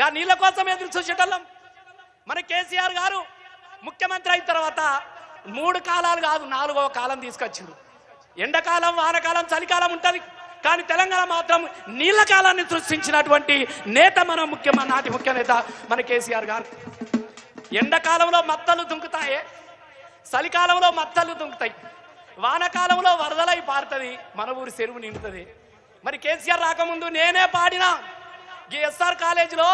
గా నీళ్ళ కోసం ఎదురు చూసేటోళ్ళం. మన కేసీఆర్ గారు ముఖ్యమంత్రి అయిన తర్వాత మూడు కాలాలు కాదు నాలుగవ కాలం తీసుకొచ్చిండు. ఎండాకాలం వానకాలం చలికాలం ఉంటుంది. కానీ తెలంగాణ మాత్రం నీళ్ళ కాలాన్ని సృష్టించినటువంటి నేత మన ముఖ్య నాటి ముఖ్య నేత మన కేసీఆర్ గారు. ఎండాకాలంలో మత్తలు దుంకుతాయి చలికాలంలో మత్తలు దుంకుతాయి. వానకాలంలో వరదలై పారుతుంది మన ఊరి చెరువు నిండుతుంది. మరి కేసీఆర్ రాకముందు నేనే పాడినా ఈ ఎస్ఆర్ కాలేజీలో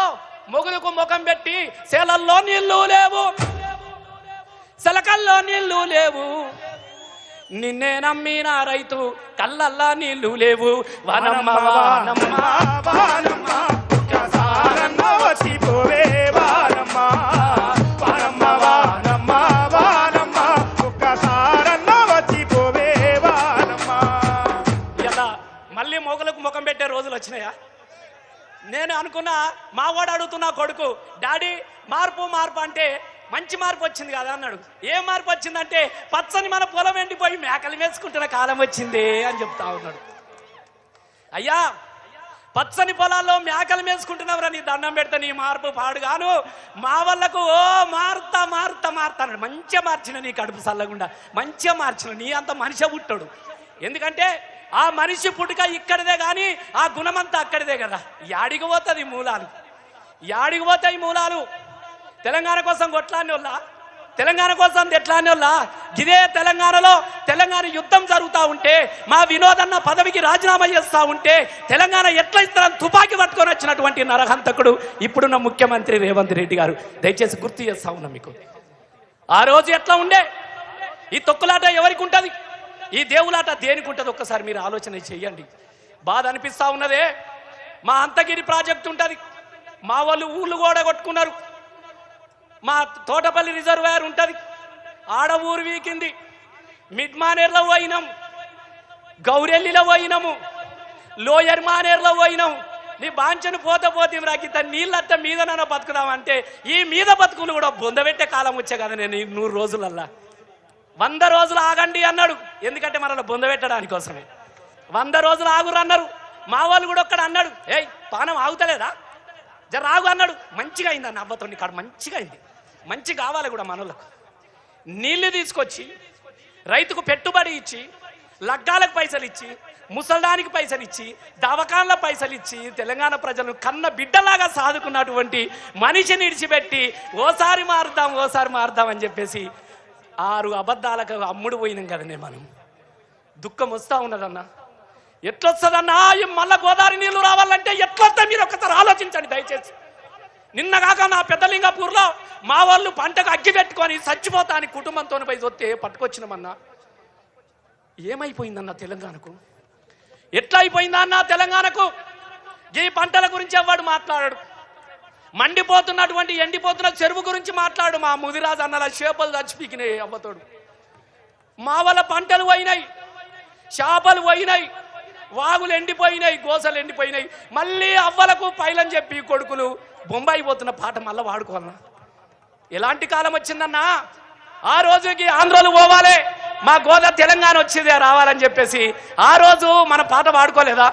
మొగులకు ముఖం పెట్టి సెలల్లో నీళ్ళు లేవు. సెలకల్లో నీళ్ళు లేవు. నిన్నే నమ్మిన రైతు కళ్ళల్లా నీళ్ళు లేవు. వనమ్మ వానమ్మ వానమ్మ. ఒక్కసారన్న వచ్చిపోవే మళ్ళీ మొగలకు ముఖం పెట్టే రోజులు వచ్చినాయా? నేను అనుకున్నా మావాడు అడుగుతున్నా కొడుకు డాడీ మార్పు మార్పు అంటే మంచి మార్పు వచ్చింది కదా అన్నాడు. ఏ మార్పు వచ్చిందంటే పచ్చని మన పొలం ఎండిపోయి మేకలు వేసుకుంటున్న కాలం వచ్చింది అని చెప్తా ఉన్నాడు. అయ్యా పచ్చని పొలాల్లో మేకలు మేసుకుంటున్నావురా నీ దండం పెడతా నీ మార్పు పాడుగాను మా వాళ్ళకు ఓ మారుతా మారుతా మారుతా అన్నాడు. మంచిగా మార్చిన నీ కడుపు చల్లగుండా మంచిగా మార్చిన నీ అంత మనిషి పుట్టాడు. ఎందుకంటే ఆ మనిషి పుట్టుక ఇక్కడిదే కానీ ఆ గుణమంతా అక్కడిదే కదా. యాడికి పోతుంది మూలాలు? యాడికి పోతాయి మూలాలు? తెలంగాణ కోసం కొట్లాని వాళ్ళ? తెలంగాణ కోసం తెట్లాని వాళ్ళ? ఇదే తెలంగాణలో తెలంగాణ యుద్ధం జరుగుతూ ఉంటే మా వినోదన్న పదవికి రాజీనామా చేస్తూ ఉంటే తెలంగాణ ఎట్లా ఇస్తారని తుపాకీ పట్టుకొని వచ్చినటువంటి నరహంతకుడు ఇప్పుడున్న ముఖ్యమంత్రి రేవంత్ రెడ్డి గారు? దయచేసి గుర్తు చేస్తా ఉన్నా మీకు. ఆ రోజు ఎట్లా ఉండే? ఈ తొక్కులాట ఎవరికి ఉంటుంది? ఈ దేవులాట దేనికి ఉంటుంది? ఒక్కసారి మీరు ఆలోచన చేయండి. బాధ అనిపిస్తా ఉన్నదే? మా అంతగిరి ప్రాజెక్ట్ ఉంటుంది. మా వాళ్ళు ఊళ్ళు కూడా కొట్టుకున్నారు మా తోటపల్లి రిజర్వాయర్ ఉంటుంది. ఆడ ఊరు వీకింది. మిడ్ మానేర్లో పోయినాం. గౌరెల్లిలో పోయినాము. లోయర్ మానేర్లో పోయినాం. నీ బాంచను పోత పోతే రాకిత నీళ్ళంతా మీదనన్నా బతుకుదామంటే ఈ మీద బతుకులు కూడా బొందబెట్టే కాలం వచ్చే కదా నేను ఈ నూరు రోజులల్లా. వంద రోజులు ఆగండి అన్నాడు. ఎందుకంటే మనల్ని బొందబెట్టడానికి కోసమే. వంద రోజులు ఆగురు అన్నారు. మా వాళ్ళు కూడా ఒక్కడ అన్నాడు. ఏయ్ పానం ఆగుతలేదా? జర రాగు అన్నాడు. మంచిగా అయింది అన్న అవ్వతో కాడ మంచిగా అయింది. మంచి కావాలి కూడా మనలకు నీళ్ళు తీసుకొచ్చి రైతుకు పెట్టుబడి ఇచ్చి లగ్గాలకు పైసలు ఇచ్చి ముసల్దానికి పైసలు ఇచ్చి దవకాన్ల పైసలు ఇచ్చి తెలంగాణ ప్రజలను కన్న బిడ్డలాగా సాదుకున్నటువంటి మనిషిని ఇడిచిపెట్టి ఓసారి మారుదాం ఓసారి మారుదాం అని చెప్పేసి ఆరు అబద్ధాలకు అమ్ముడు పోయినాం కదనే మనం. దుఃఖం వస్తా ఉన్నదన్నా. ఎట్లొస్తుందన్నా? మళ్ళా గోదావరి నీళ్ళు రావాలంటే ఎట్లొస్తే మీరు ఒక్కసారి ఆలోచించండి దయచేసి. నిన్నగాక నా పెద్దలింగపూర్లో మా వాళ్ళు పంటకు అగ్గి పెట్టుకొని చచ్చిపోతా అని కుటుంబంతో పోయి వస్తే పట్టుకొచ్చినామన్నా. ఏమైపోయిందన్న తెలంగాణకు? ఎట్లా అయిపోయిందా అన్న తెలంగాణకు? ఈ పంటల గురించి ఎవ్వడు మాట్లాడాడు? మండిపోతున్నటువంటి ఎండిపోతున్న చెరువు గురించి మాట్లాడు మా ముదిరాజు అన్నల చేపలు చచ్చిపీకినాయి అమ్మతోడు మా వాళ్ళ పంటలు పోయినాయి చేపలు పోయినాయి వాగులు ఎండిపోయినాయి గోసలు ఎండిపోయినాయి. మళ్ళీ అవ్వలకు పైలని చెప్పి కొడుకులు బొంబాయి పోతున్న పాట మళ్ళీ వాడుకోవాలన్నా. ఎలాంటి కాలం వచ్చిందన్నా ఆ రోజుకి ఆంధ్రోలు పోవాలి మా గోదా తెలంగాణ వచ్చేదే రావాలని చెప్పేసి ఆ రోజు మన పాట పాడుకోలేదా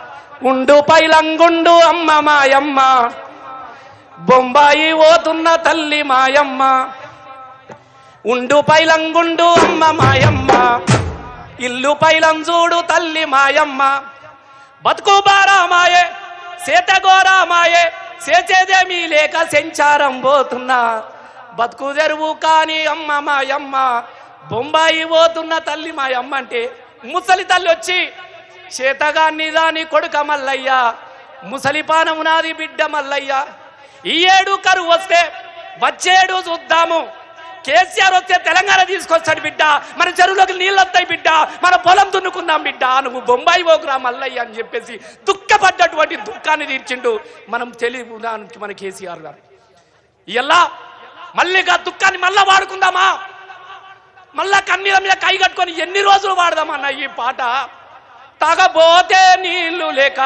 ఉండు పైలంగుండు అమ్మ మాయమ్మ. బొంబాయి ఓతున్న తల్లి మాయమ్మ. ఉండు పైలంగుండు అమ్మ మాయమ్మ. ఇల్లు పైలంజూడు తల్లి మాయమ్మ. బతుకు బారామాయే సేతగోరామాయే సేచేదేమీ లేక సెంచారం పోతున్నా. బతుకు జరువు కాని అమ్మ మాయమ్మ. బొంబాయి పోతున్న తల్లి మాయమ్మ అంటే ముసలి తల్లి వచ్చి చేతగాన్ని దాని కొడుక మల్లయ్య ముసలి పానము నాది బిడ్డ మల్లయ్య ఈ ఏడు కరువు వస్తే వచ్చేడు చూద్దాము. కేసీఆర్ వస్తే తెలంగాణ తీసుకొస్తాడు బిడ్డ. మన చెరువులోకి నీళ్ళు వస్తాయి బిడ్డ. మన పొలం దున్నుకుందాం బిడ్డ. నువ్వు బొంబాయి పోకురా మల్లయ్య అని చెప్పేసి దుఃఖపడ్డటువంటి దుఃఖాన్ని తీర్చిండు మనం తెలివి మన కేసీఆర్ గారు. ఇలా మళ్ళీ గా దుఃఖాన్ని మళ్ళా వాడుకుందామా? మళ్ళా కన్నీల మీద కై కట్టుకొని ఎన్ని రోజులు వాడదామన్న ఈ పాట? తగబోతే నీళ్ళు లేక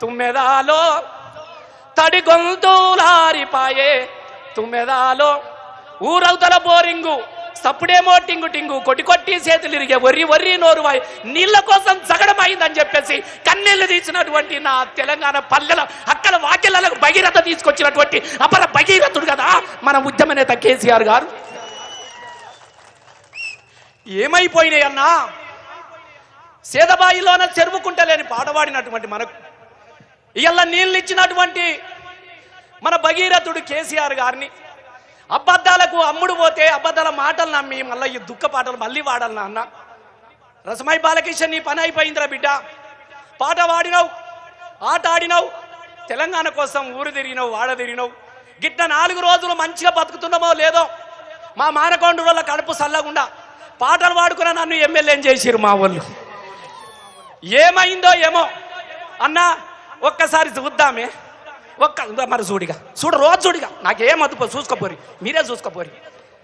తుమ్మెదాలో తడి గొంతులారిపాయే తుమ్మెదాలో ఊరవతల బోరింగు సప్పుడేమో టింగు టింగు కొట్టి కొట్టి చేతులు ఇరిగే వర్రి వర్రి నోరు వాయి నీళ్ళ కోసం సగడం అయిందని చెప్పేసి కన్నీళ్ళు తీసినటువంటి నా తెలంగాణ పల్లెల అక్కల వాకిళ్ళకు భగీరథ తీసుకొచ్చినటువంటి అపర భగీరథుడు కదా మన ఉద్యమ నేత కేసీఆర్ గారు. ఏమైపోయినాయి అన్నా? సేదబాయిలోన చెరువుకుంటలేని పాడవాడినటువంటి మనకు. ఇవాళ నీళ్ళు ఇచ్చినటువంటి మన భగీరథుడు కేసీఆర్ గారిని అబద్ధాలకు అమ్ముడు పోతే అబద్ధాల మాటలు నమ్మి మళ్ళీ ఈ దుఃఖ పాటలు మళ్ళీ వాడాలి అన్న రసమై బాలకిషన్ నీ పని అయిపోయిందిరా బిడ్డ. పాట వాడినావు ఆట ఆడినావు తెలంగాణ కోసం ఊరు తిరిగినావు వాడ తిరిగినావు. గిట్ట నాలుగు రోజులు మంచిగా బతుకుతున్నామో లేదో మా మానకొండ వల్ల కడుపు సల్లగుండా పాటలు పాడుకున్న నన్ను ఎమ్మెల్యేని చేసిరు మా వాళ్ళు. ఏమైందో ఏమో అన్నా ఒక్కసారి చూద్దామే. ఒక్క మరి చూడిగా చూడు రోజు చూడిగా నాకేం అదుపు చూసుకోపోరి. మీరే చూసుకోపోరి.